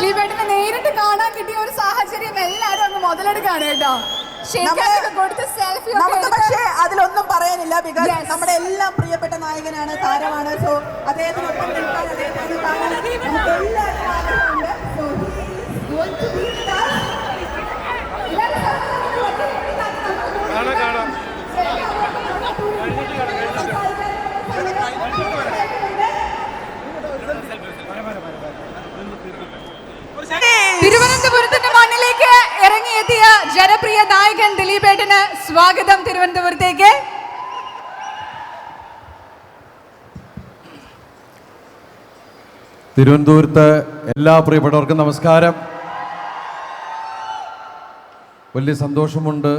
ദിലീപേട്ടനെ നേരിട്ട് കാണാൻ കിട്ടിയ ഒരു സാഹചര്യം എല്ലാരും അങ്ങ് മുതലെടുക്കാണ് കേട്ടോ. നമുക്ക് പക്ഷേ അതിലൊന്നും പറയാനില്ല ബിക്കോസ് നമ്മുടെ എല്ലാം പ്രിയപ്പെട്ട നായകനാണ് താരമാണ്. സോ അദ്ദേഹത്തിനൊപ്പം നിൽക്കാൻ അദ്ദേഹത്തിന് കാണാൻ നമുക്ക് ജനപ്രിയ നായകൻ ദിലീപേട്ടന് സ്വാഗതം തിരുവനന്തപുരത്തേക്ക്. തിരുവനന്തപുരത്ത് എല്ലാ പ്രിയപ്പെട്ടവർക്കും നമസ്കാരം. വലിയ സന്തോഷമുണ്ട്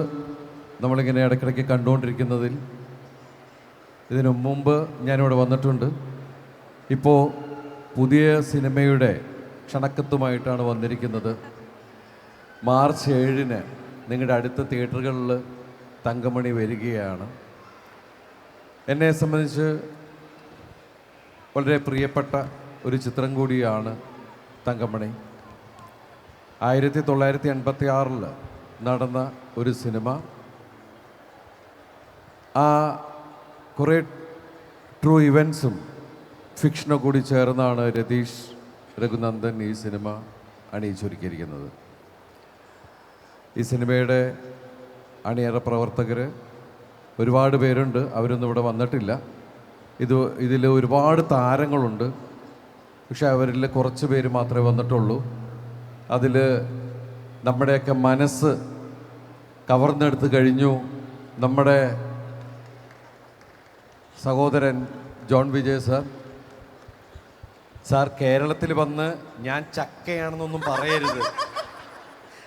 നമ്മളിങ്ങനെ ഇടയ്ക്കിടയ്ക്ക് കണ്ടുകൊണ്ടിരിക്കുന്നതിൽ. ഇതിനു മുമ്പ് ഞാനിവിടെ വന്നിട്ടുണ്ട്. ഇപ്പോൾ പുതിയ സിനിമയുടെ ക്ഷണക്കത്തുമായിട്ടാണ് വന്നിരിക്കുന്നത്. മാർച്ച് ഏഴിന് നിങ്ങളുടെ അടുത്ത തിയേറ്ററുകളിൽ തങ്കമണി വരികയാണ്. എന്നെ സംബന്ധിച്ച് വളരെ പ്രിയപ്പെട്ട ഒരു ചിത്രം കൂടിയാണ് തങ്കമണി. ആയിരത്തി തൊള്ളായിരത്തി എൺപത്തി ആറിൽ നടന്ന ഒരു സിനിമ. ആ കുറേ ട്രൂ ഇവൻസും ഫിക്ഷനും കൂടി ചേർന്നാണ് രതീഷ് രഘുനന്ദൻ ഈ സിനിമ അണിയിച്ചൊരുക്കിയിരിക്കുന്നത്. ഈ സിനിമയുടെ അണിയറ പ്രവർത്തകർ ഒരുപാട് പേരുണ്ട്. അവരൊന്നും ഇവിടെ വന്നിട്ടില്ല. ഇത് ഇതിൽ ഒരുപാട് താരങ്ങളുണ്ട്. പക്ഷെ അവരിൽ കുറച്ച് പേര് മാത്രമേ വന്നിട്ടുള്ളൂ. അതിൽ നമ്മുടെയൊക്കെ മനസ്സ് കവർന്നെടുത്ത് കഴിഞ്ഞു. നമ്മുടെ സഹോദരൻ ജോൺ വിജയ് സാർ. സാർ കേരളത്തിൽ വന്ന് ഞാൻ ചക്കയാണെന്നൊന്നും പറയരുത്.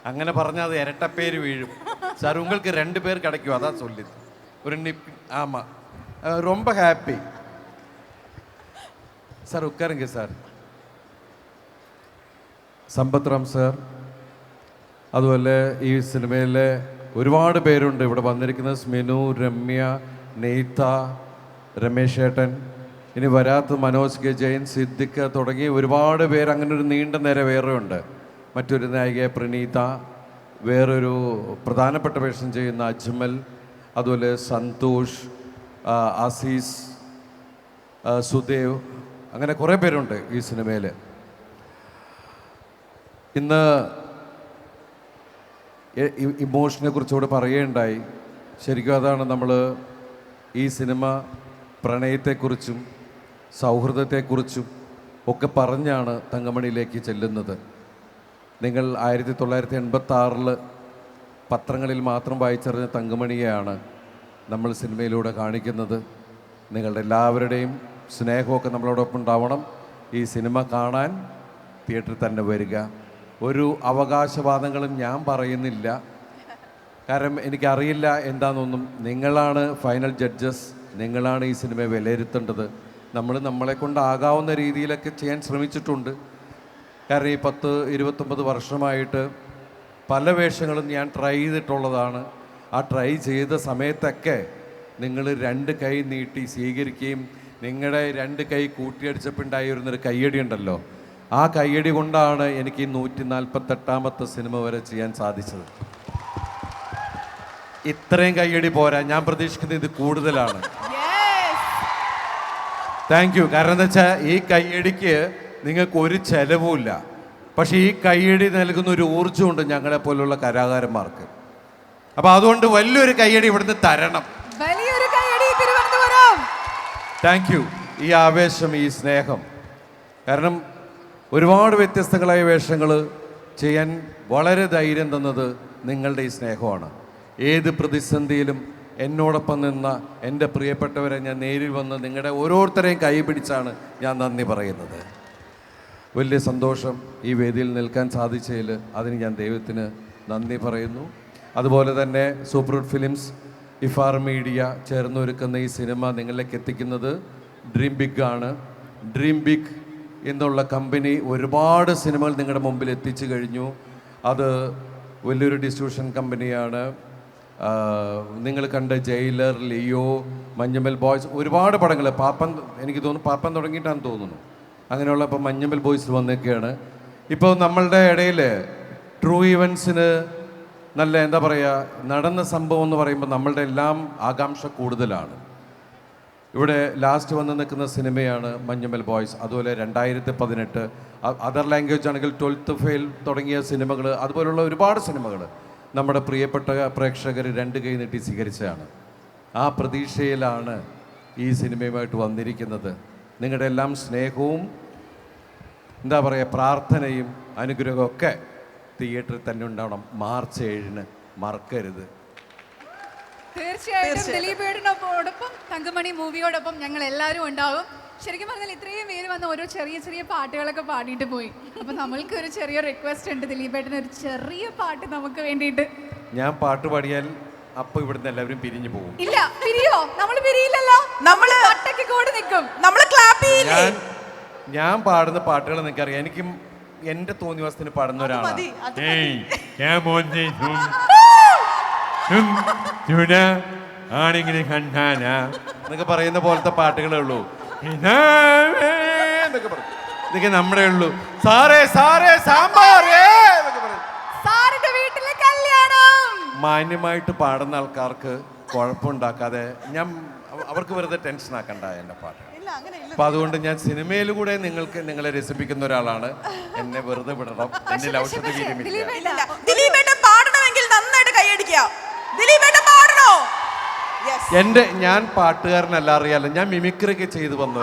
അങ്ങനെ പറഞ്ഞാൽ അത് ഇരട്ടപ്പേര് വീഴും സാർ உங்களுக்கு ரெண்டு பேர் கிடைக்கும் அதான் சொல்லுது ஒரு நிப் ஆமாம் ரொம்ப ஹாப்பி சார் உட்காருங்க சார் സമ്പത്ത് റാം സാർ അതുപോലെ ഈ സിനിമയിലെ ഒരുപാട് പേരുണ്ട് ഇവിടെ വന്നിരിക്കുന്നത് സ്മിനു രമ്യ നെയ്ത്ത രമേശ് ഏട്ടൻ ഇനി വരാത്ത മനോജ് കെ ജയൻ സിദ്ദിഖ് തുടങ്ങി ഒരുപാട് പേര് അങ്ങനെ ഒരു നീണ്ട നിര വേറെ ഉണ്ട് മറ്റൊരു നായിക പ്രണീത വേറൊരു പ്രധാനപ്പെട്ട വേഷം ചെയ്യുന്ന അജ്മൽ അതുപോലെ സന്തോഷ് ആസീസ് സുദേവ് അങ്ങനെ കുറേ പേരുണ്ട് ഈ സിനിമയിൽ ഇന്ന് ഇമോഷനെ കുറിച്ചുകൂടെ പറയുകയുണ്ടായി. ശരിക്കും അതാണ് നമ്മൾ ഈ സിനിമ പ്രണയത്തെക്കുറിച്ചും സൗഹൃദത്തെക്കുറിച്ചും ഒക്കെ പറഞ്ഞാണ് തങ്കമണിയിലേക്ക് ചെല്ലുന്നത്. നിങ്ങൾ ആയിരത്തി തൊള്ളായിരത്തി എൺപത്തി ആറിൽ പത്രങ്ങളിൽ മാത്രം വായിച്ചറിഞ്ഞ തങ്കമണിയെയാണ് നമ്മൾ സിനിമയിലൂടെ കാണിക്കുന്നത്. നിങ്ങളുടെ എല്ലാവരുടെയും സ്നേഹമൊക്കെ നമ്മളോടൊപ്പം ഉണ്ടാവണം. ഈ സിനിമ കാണാൻ തിയേറ്ററിൽ തന്നെ വരിക. ഒരു അവകാശവാദങ്ങളും ഞാൻ പറയുന്നില്ല. കാരണം എനിക്കറിയില്ല എന്താണെന്നൊന്നും നിങ്ങളാണ് ഫൈനൽ ജഡ്ജസ്. നിങ്ങളാണ് ഈ സിനിമയെ വിലയിരുത്തേണ്ടത്. നമ്മൾ നമ്മളെ കൊണ്ടാകാവുന്ന രീതിയിലൊക്കെ ചെയ്യാൻ ശ്രമിച്ചിട്ടുണ്ട്. കാരണം ഈ പത്ത് ഇരുപത്തൊമ്പത് വർഷമായിട്ട് പല വേഷങ്ങളും ഞാൻ ട്രൈ ചെയ്തിട്ടുള്ളതാണ്. ആ ട്രൈ ചെയ്ത സമയത്തൊക്കെ നിങ്ങൾ രണ്ട് കൈ നീട്ടി സ്വീകരിക്കുകയും നിങ്ങളുടെ രണ്ട് കൈ കൂട്ടിയടിച്ചപ്പോൾ ഉണ്ടായിരുന്നൊരു കയ്യടി ഉണ്ടല്ലോ ആ കയ്യടി കൊണ്ടാണ് എനിക്ക് ഈ നൂറ്റി നാൽപ്പത്തെട്ടാമത്തെ സിനിമ വരെ ചെയ്യാൻ സാധിച്ചത്. ഇത്രയും കയ്യടി പോരാ ഞാൻ പ്രതീക്ഷിക്കുന്നത് ഇത് കൂടുതലാണ്. താങ്ക് യു കാരണം എന്താ വെച്ചാൽ ഈ കയ്യടിക്ക് നിങ്ങൾക്ക് ഒരു ചെലവുമില്ല. പക്ഷേ ഈ കയ്യടി നൽകുന്ന ഒരു ഊർജമുണ്ട് ഞങ്ങളെ പോലുള്ള കലാകാരന്മാർക്ക്. അപ്പൊ അതുകൊണ്ട് വലിയൊരു കയ്യടി ഇവിടുന്ന് തരണം. വലിയൊരു കൈയടി തിരുവനന്തപുരം. താങ്ക് യു ഈ ആവേശം ഈ സ്നേഹം. കാരണം ഒരുപാട് വ്യത്യസ്തങ്ങളായ വേഷങ്ങൾ ചെയ്യാൻ വളരെ ധൈര്യം തന്നത് നിങ്ങളുടെ ഈ സ്നേഹമാണ്. ഏത് പ്രതിസന്ധിയിലും എന്നോടൊപ്പം നിന്ന എന്റെ പ്രിയപ്പെട്ടവരെ ഞാൻ നേരിൽ വന്ന് നിങ്ങളുടെ ഓരോരുത്തരെയും കൈ പിടിച്ചാണ് ഞാൻ നന്ദി പറയുന്നത്. വലിയ സന്തോഷം ഈ വേദിയിൽ നിൽക്കാൻ സാധിച്ചതിൽ അതിന് ഞാൻ ദൈവത്തിന് നന്ദി പറയുന്നു. അതുപോലെ തന്നെ സൂപ്പർ ഫിലിംസ് ഇഫാർ മീഡിയ ചേർന്നൊരുക്കുന്ന ഈ സിനിമ നിങ്ങളിലേക്ക് എത്തിക്കുന്നത് ഡ്രീം ബിഗ് ആണ്. ഡ്രീം ബിഗ് എന്നുള്ള കമ്പനി ഒരുപാട് സിനിമകൾ നിങ്ങളുടെ മുമ്പിൽ എത്തിച്ചു കഴിഞ്ഞു. അത് വലിയൊരു ഡിസ്ട്രിബ്യൂഷൻ കമ്പനിയാണ് നിങ്ങൾ കണ്ട ജയിലർ ലിയോ മഞ്ഞമ്മൽ ബോയ്സ് ഒരുപാട് പടങ്ങൾ. പാപ്പൻ എനിക്ക് തോന്നുന്നു പാപ്പൻ തുടങ്ങിയിട്ടാണെന്ന് തോന്നുന്നു. അങ്ങനെയുള്ള ഇപ്പോൾ മഞ്ഞമ്പൽ ബോയ്സ് വന്നൊക്കെയാണ്. ഇപ്പോൾ നമ്മളുടെ ഇടയിൽ ട്രൂ ഇവൻസിന് നല്ല എന്താ പറയുക നടന്ന സംഭവം എന്ന് പറയുമ്പോൾ നമ്മളുടെ എല്ലാം ആകാംക്ഷ കൂടുതലാണ്. ഇവിടെ ലാസ്റ്റ് വന്ന് നിൽക്കുന്ന സിനിമയാണ് മഞ്ഞമ്മൽ ബോയ്സ്. അതുപോലെ രണ്ടായിരത്തി പതിനെട്ട് അതർ ലാംഗ്വേജ് ആണെങ്കിൽ ട്വൽത്ത് ഫെയിൽ തുടങ്ങിയ സിനിമകൾ അതുപോലുള്ള ഒരുപാട് സിനിമകൾ നമ്മുടെ പ്രിയപ്പെട്ട പ്രേക്ഷകർ രണ്ട് കൈ നീട്ടി സ്വീകരിച്ചതാണ്. ആ പ്രതീക്ഷയിലാണ് ഈ സിനിമയുമായിട്ട് വന്നിരിക്കുന്നത്. നിങ്ങളുടെ എല്ലാം സ്നേഹവും എന്താ പറയുക പ്രാർത്ഥനയും അനുഗ്രഹവും ഒക്കെ തിയേറ്ററിൽ തന്നെ ഉണ്ടാവണം. മാർച്ച് ഏഴിന് മറക്കരുത്. തീർച്ചയായിട്ടും ദിലീപേടിനൊപ്പം തങ്കമണി മൂവിയോടൊപ്പം ഞങ്ങൾ എല്ലാവരും ഉണ്ടാവും. ശരിക്കും പറഞ്ഞാൽ ഇത്രയും പേര് വന്ന് ഓരോ ചെറിയ ചെറിയ പാട്ടുകളൊക്കെ പാടിയിട്ട് പോയി. അപ്പൊ നമ്മൾക്ക് ഒരു ചെറിയ റിക്വസ്റ്റ് ഉണ്ട്. ദിലീപേട്ടന് ഒരു ചെറിയ പാട്ട് നമുക്ക് വേണ്ടിയിട്ട്. ഞാൻ പാട്ട് പാടിയാൽ അപ്പൊ ഇവിടുന്ന് എല്ലാവരും പിരിഞ്ഞു പോകും. ഇല്ല പിരിയോ? നമ്മൾ പിരിയില്ലല്ലോ. നമ്മൾ ഒറ്റയ്ക്ക് കൂടെ നിൽക്കും. നമ്മൾ ക്ലാപ്പ് ചെയ്യില്ലേ? ഞാൻ പാടുന്ന പാട്ടുകൾ നിനക്കറിയാം. എനിക്കും തോന്നി തോന്നിവാസത്തിന് പാടുന്ന ഒരാളാണ്. ആണെങ്കിലും കണ്ടാനാ. എന്നൊക്കെ പറയുന്ന പോലത്തെ പാട്ടുകളേ ഉള്ളൂ. ഇതാവേ എന്നൊക്കെ പറയും. ഇതൊക്കെ നമ്മുടെ ഉള്ളൂ. സാറേ സാറേ സാമ്പാറേ മാന്യമായിട്ട് പാടുന്ന ആൾക്കാർക്ക് കുഴപ്പമുണ്ടാക്കാതെ ഞാൻ അവർക്ക് വെറുതെ ടെൻഷൻ ആക്കണ്ട എന്റെ പാട്ട്. അപ്പൊ അതുകൊണ്ട് ഞാൻ സിനിമയിലൂടെ നിങ്ങൾക്ക് നിങ്ങളെ രസിപ്പിക്കുന്ന ഒരാളാണ്. എന്നെ വെറുതെ വിടണം. എന്നെ ഔഷധ. പാടണമെങ്കിൽ നന്നായിട്ട് പാടണോ? യെസ് എന്റെ ഞാൻ പാട്ടുകാരനല്ല അറിയാലോ. ഞാൻ മിമിക്രി ഒക്കെ ചെയ്തു വന്നു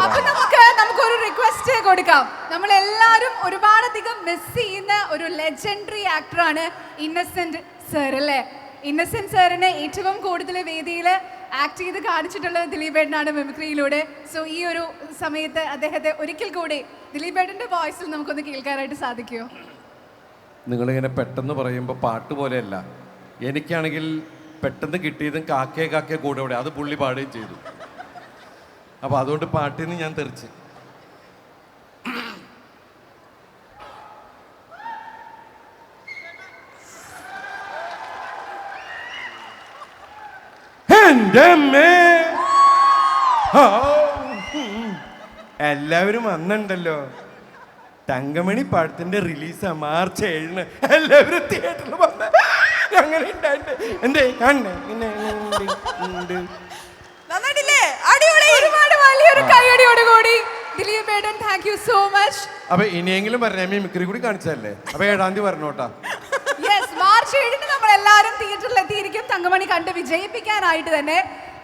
നമുക്ക് ഒരു റിക്വസ്റ്റ് കൊടുക്കാം. നമ്മൾ എല്ലാവരും ഒരുപാടധികം മിസ് ചെയ്യുന്ന ഒരു ലെജൻഡറി ആക്ടറാണ് ഇന്നസെന്റ് സർ അല്ലേ? ഇന്നസെന്റ് സാറിനെ ഏറ്റവും കൂടുതൽ വേദിയിൽ ആക്ട് ചെയ്ത് കാണിച്ചിട്ടുള്ളത് ദിലീപേട്ടനാണ് മിമിക്രിയിലൂടെ. സോ ഈ ഒരു സമയത്ത് അദ്ദേഹത്തെ ഒരിക്കൽ കൂടി ദിലീപേട്ടന്റെ വോയിസിൽ നമുക്കൊന്ന് കേൾക്കാനായിട്ട് സാധിക്കുമോ നിങ്ങളിങ്ങനെ പെട്ടെന്ന് പറയുമ്പോൾ പാട്ട് പോലെയല്ല. എനിക്കാണെങ്കിൽ പെട്ടെന്ന് കിട്ടിയതും കാക്കേ കാക്കേ കൂടെ അത് പുള്ളി പാടുകയും ചെയ്തു. അപ്പോൾ അതുകൊണ്ട് പാട്ടിൽ നിന്ന് ഞാൻ തെറിച്ച് എന്റെ അമ്മേ. എല്ലാവരും വന്നിട്ടുണ്ടല്ലോ തങ്കമണി പടത്തിന്റെ റിലീസ് മാർച്ച് ഏഴിന്. എല്ലാവരും തിയേറ്ററിൽ വന്ന. അങ്ങനെ ഉണ്ടായിട്ട് എന്തേ? പിന്നെ മച്ച് അപ്പൊ ഇനിയെങ്കിലും പറഞ്ഞ മിമിക്രി കൂടി കാണിച്ചല്ലേ അപ്പൊ ഏഴാം തീയതി പറഞ്ഞോട്ടാ യെസ് മാർച്ച് ഏഴിന് നമ്മൾ എല്ലാവരും തിയേറ്ററിൽ എത്തിയിരിക്കും തങ്കമണി കണ്ട് വിജയിപ്പിക്കാനായിട്ട് തന്നെ.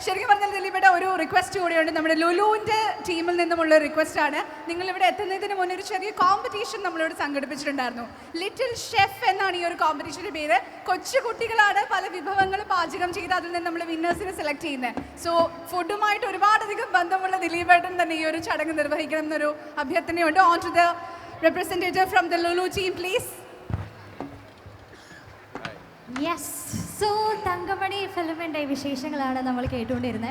ശരിക്കും പറഞ്ഞാൽ ദിലീപിയുടെ ഒരു റിക്വസ്റ്റ് കൂടിയുണ്ട്. നമ്മുടെ ലുലുവിന്റെ ടീമിൽ നിന്നുമുള്ള റിക്വസ്റ്റ് ആണ്. നിങ്ങൾ ഇവിടെ എത്തുന്നതിന് മുന്നേ ഒരു ചെറിയ കോമ്പറ്റീഷൻ നമ്മളിവിടെ സംഘടിപ്പിച്ചിട്ടുണ്ടായിരുന്നു. ലിറ്റിൽ ഷെഫ് എന്നാണ് ഈ ഒരു കോമ്പറ്റീഷന്റെ പേര്. കൊച്ചു കുട്ടികളാണ് പല വിഭവങ്ങൾ പാചകം ചെയ്ത് അതിൽ നിന്ന് നമ്മൾ വിന്നേഴ്സിനെ സെലക്ട് ചെയ്യുന്നത് സോ ഫുഡുമായിട്ട് ഒരുപാടധികം ബന്ധമുള്ള ദിലീപേട്ടൻ തന്നെ ഈ ഒരു ചടങ്ങ് നിർവഹിക്കണം എന്നൊരു അഭ്യർത്ഥനയുണ്ട്. On to the representative from the Lulu team please yes so Thankamani ഫിലിമിന്റെ വിശേഷങ്ങളാണ് നമ്മൾ കേട്ടുകൊണ്ടിരുന്നത്.